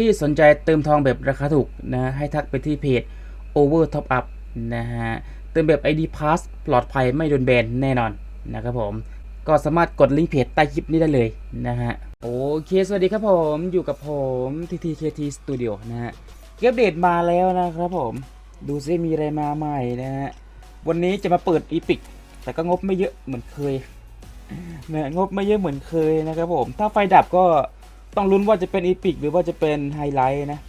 ที่สนใจเติมทองแบบราคาถูกนะให้ทักไปที่เพจ Over Top Up นะฮะเติมแบบ ID Pass ปลอดภัยไม่โดนแบนแน่นอนนะครับผมก็สามารถกดลิงก์เพจใต้คลิปนี้ได้เลยนะฮะโอเค สวัสดีครับผมอยู่กับผม TTKT Studio นะฮะเก็บเดตมาแล้วนะครับผม ดูซิมีอะไรมาใหม่นะฮะวันนี้จะมาเปิดอีพิกแต่ก็งบไม่เยอะเหมือนเคยนะงบไม่เยอะเหมือนเคยนะครับผม ถ้าไฟดับก็ ต้องลุ้นว่าจะเป็นอีพิกหรือว่าจะเป็นไฮไลท์นะ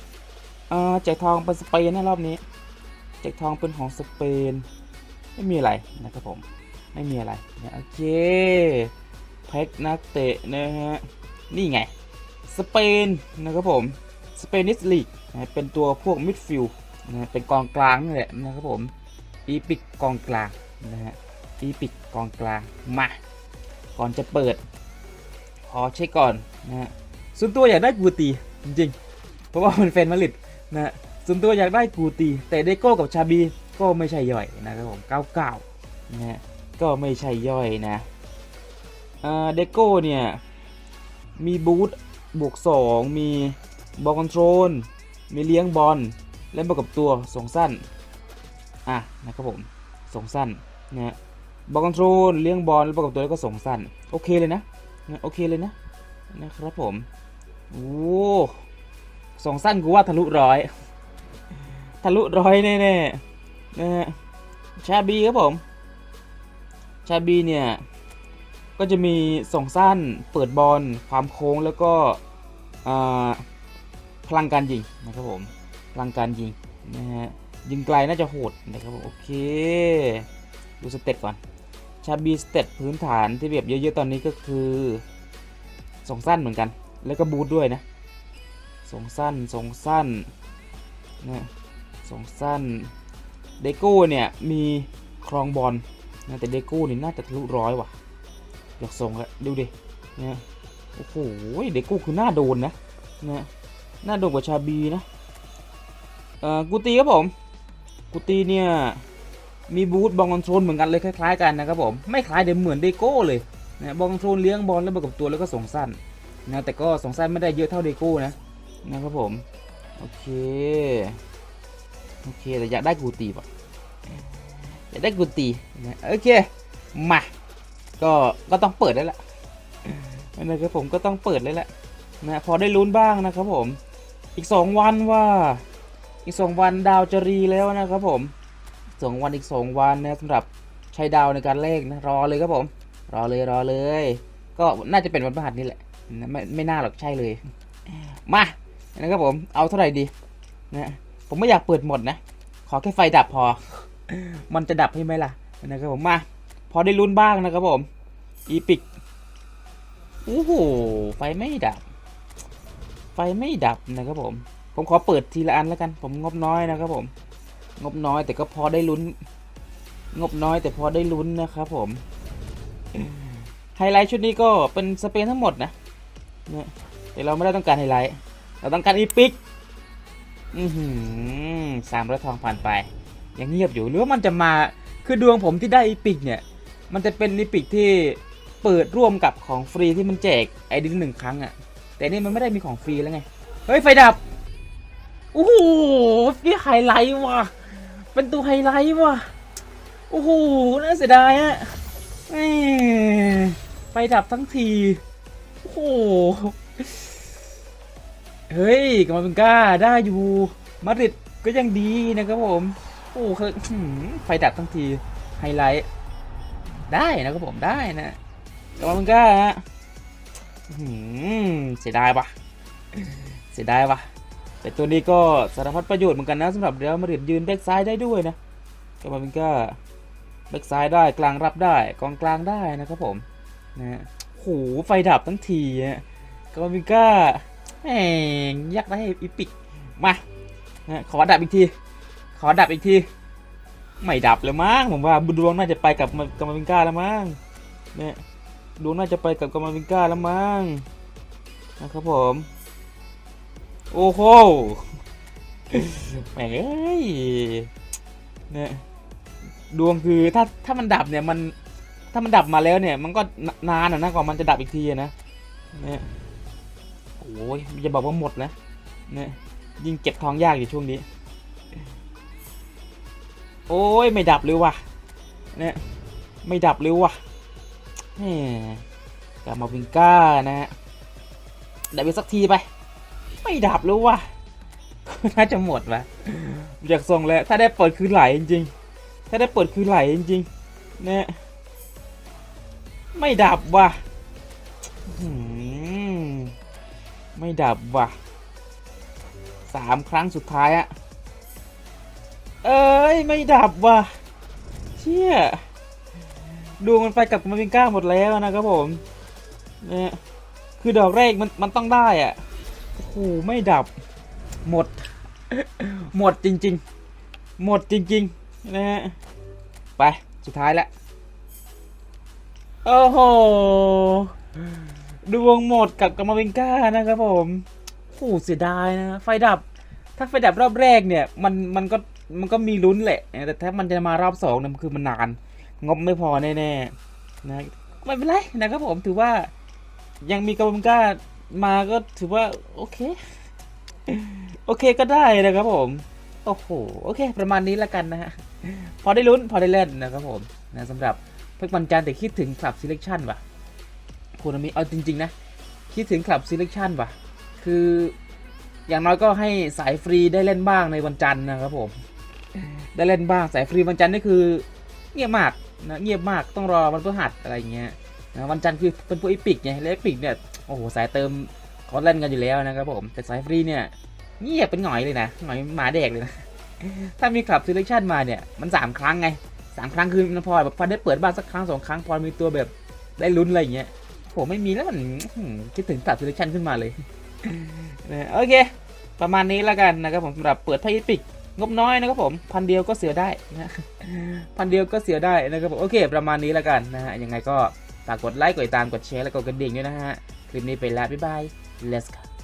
อ่าแจกทองเป็นสเปนนะรอบนี้แจกทองเป็นของสเปน ไม่มีอะไรนะครับผม ไม่มีอะไรนะโอเคแพ็กนักเตะนะฮะ นี่ไง สเปนนะครับผม สเปนิสลีกนะเป็นตัวพวกมิดฟิลด์นะเป็นกองกลางนี่แหละนะครับผม อีพิกกองกลางนะฮะ อีพิกกองกลาง มา ก่อนจะเปิด ขอเช็คก่อนนะฮะ ส่วนตัวอยากได้กูตีจริงๆ เพราะว่ามันแฟนมาริดนะส่วนตัวอยากได้กูตี แต่เดโก้กับชาบีก็ไม่ใช่ย่อยนะครับผม99นะฮะก็ไม่ใช่ย่อยนะอ่าเดโก้เนี่ย มีบูทบวก 2 มีบอลคอนโทรล มีเลี้ยงบอลเล่นประกับตัวส่งสั้น อะนะครับผมส่งสั้นนะฮะบอลคอนโทรลเลี้ยงบอลแล้วประกอบตัวแล้วก็ส่งสั้น โอเคเลยนะนะโอเคเลยนะ นะครับผม โอ้ส่งสั้นกูว่าทะลุร้อย ทะลุร้อยแน่ๆนะฮะชาบีครับผม ชาบีเนี่ย ก็จะมีส่งสั้นเปิดบอลความโค้งแล้วก็พลังการยิงนะครับผมพลังการยิงนะฮะยิงไกลน่าจะโหดนะครับผมโอเค ดูสเต็ปก่อนชาบีสเต็ปพื้นฐานที่แบบเยอะๆตอนนี้ก็คือส่งสั้นเหมือนกัน แล้วก็บูทด้วยนะส่งสั้นส่งสั้นนะส่งสั้นเดโก้เนี่ยมีครองบอลนะแต่เดโก้นี่น่าจะทะลุร้อยว่ะอยากส่งอะดูดินะโอ้โหเดโก้คือหน้าโดนนะนะหน้าโดนกว่าชาบีนะเอ่อกูตีครับผมกูตีเนี่ยมีบูทบอลคอนโทรลเหมือนกันเลยคล้ายๆกันนะครับผมไม่คล้ายเดี๋ยวเหมือนเดโก้เลยนะบอลคอนโทรลเลี้ยงบอลแล้วประกบตัวแล้วก็ส่งสั้น นะแต่ก็สงสั้นไม่ได้เยอะเท่าเดโก้นะนะครับผม โอเค โอเคแต่อยากได้กูตีป่ะอยากได้กูตีนะโอเคมาก็ก็ต้องเปิดแล้วแหละนะครับผมก็ต้องเปิดเลยแหละนะพอได้ลุ้นบ้างนะครับผม อีก 2 วันว่า อีก 2 วันดาวจะรีแล้วนะครับผมสองวันอีกสองวันนะสำหรับใช้ดาวในการเลขนะรอเลยครับผม รอเลยรอเลย ก็น่าจะเป็นวันพฤหัสนี่แหละ ไม่ไม่น่าหรอกใช่เลย มานะครับผมเอาเท่าไหร่ดีนะผมไม่อยากเปิดหมดนะ ขอแค่ไฟดับพอ มันจะดับใช่ไหมล่ะนะครับผมมาพอได้ลุ้นบ้างนะครับผมอีพิกโอ้โหไฟไม่ดับ ไฟไม่ดับนะครับผม ผมขอเปิดทีละอันแล้วกัน ผมงบน้อยนะครับผม งบน้อยแต่ก็พอได้ลุ้น งบน้อยแต่พอได้ลุ้นนะครับผมไฮไลท์ชุดนี้ก็เป็นสเปนทั้งหมดนะ เนี่ยแต่เราไม่ได้ต้องการไฮไลท์ เราต้องการอีพิกอือหือสามร้อยทองผ่านไป ยังเงียบอยู่หรือว่ามันจะมาคือดวงผมที่ได้อีพิกเนี่ย มันจะเป็นอีพิกที่เปิดร่วมกับของฟรีที่มันแจกไอดินหนึ่งครั้งอะ่ะ แต่นี่มันไม่ได้มีของฟรีแล้วไง เฮ้ย ไฟดับโอ้โหนี่ไฮไลท์ว่ะ เป็นตัวไฮไลท์ว่ะ โอ้โห น่าเสียดายอะไฟดับทั้งที โอ้โห เฮ้ยกามาเป็นก้าได้อยู่ มาดริดก็ยังดีนะครับผม โอ้เคยหืมไฟดับทั้งที ไฮไลท์ ได้นะครับผมได้นะกามาเป็นก้าฮะหืมเสียดายปะเสียดายปะแต่ตัวนี้ก็สารพัดประโยชน์เหมือนกันนะสำหรับเรอัลมาดริดยืนแบ็กซ้ายได้ด้วยนะกามาวินก้าแบ็กซ้ายได้กลางรับได้กองกลางได้นะครับผมนะฮะ หไฟดับทั้งทีกามาวินก้าแหมอยากได้อีพิก มา ขอดับอีกที ขอดับอีกที ไม่ดับเลยมั้งผมว่าบุญดวงน่าจะไปกับกามาวินก้าแล้วมั้งเนี่ยดวงน่าจะไปกับกามาวินก้าแล้วมั้งนะครับผม โอ้โหแหมเอ้ยเนี่ยดวงคือถ้าถ้ามันดับเนี่ยมัน ถ้ามันดับมาแล้วเนี่ย มันก็นานอะนะกว่ามันจะดับอีกทีนะเนี่ยโอ้ยจะบอกว่าหมดนะเนี่ยยิ่งเก็บทองยากอยู่ช่วงนี้ โอ้ยไม่ดับเลยว่ะเนี่ยไม่ดับเลยว่ะแหมกลับมาวิงก้านะฮะดับไปสักทีไป ไม่ดับเลยว่ะน่าจะหมดว่ะอยากส่งแล้วถ้าได้เปิดคือไหลจริงๆถ้าได้เปิดคือไหลจริงๆเนี่ย ไม่ดับว่ะไม่ดับว่ะสามครั้งสุดท้ายอะเอ้ย ไม่ดับว่ะ เชี่ยดวงมันไปกับมาวิงก้าหมดแล้วนะครับผมเนี่ยคือดอกแรกมันมันต้องได้อะโอ้โหไม่ดับ หมด หมดจริง ๆ หมดจริง ๆ นะฮะ ไป สุดท้ายแล้ว โอ้โหดวงหมดกับกามาวิงก้านะครับผมโอ้เสียดายนะ ไฟดับ ถ้าไฟดับรอบแรกเนี่ย มันมันก็มันก็มีลุ้นแหละ แต่ถ้ามันจะมารอบสองเนี่ยมันคือมันนาน งบไม่พอแน่ๆนะไม่เป็นไรนะครับผมถือว่ายังมีกามาวิงก้ามาก็ถือว่า โอเค โอเคก็ได้นะครับผม โอ้โห โอเค ประมาณนี้แล้วกันนะฮะ พอได้ลุ้น พอได้เล่นนะครับผมนะสำหรับ พิ่งวันจันทร์แต่คิดถึงคลับ selection ว่ะคุณอามิเอาจริง ๆ นะ คิดถึงคลับ selection ว่ะ คืออย่างน้อยก็ให้สายฟรีได้เล่นบ้างในวันจันทร์นะครับผม ได้เล่นบ้างสายฟรีวันจันทร์นี่คือ เงียบมากนะเงียบมากต้องรอวันพฤหัสอะไรเงี้ยนะวันจันทร์คือเป็นพวกอีพิกไงและอีพิกเนี่ยโอ้โหสายเติมเขาเล่นกันอยู่แล้วนะครับผมแต่สายฟรีเนี่ยเงียบเป็นหงอยเลยนะหงอยหมาแดกเลยนะถ้ามีคลับ selection มาเนี่ยมันสามครั้งไง สามครั้งคือมันพอแบบพอได้เปิดบ้านสักครั้งสองครั้งพอมีตัวแบบได้ลุ้นอะไรอย่างเงี้ยผมไม่มีแล้วมันคิดถึงคลับ selection ขึ้นมาเลยโอเค ประมาณนี้แล้วกันนะครับผมสำหรับเปิดไพ่ปิกงบน้อยนะครับผมพันเดียวก็เสียได้นะพันเดียวก็เสียได้นะครับผมโอเคประมาณนี้แล้วกันนะฮะยังไงก็ฝากกดไลค์กดติดตามกดแชร์แล้วก็กดกระดิ่งด้วยนะฮะคลิปนี้ไปแล้วบ๊ายบาย let's go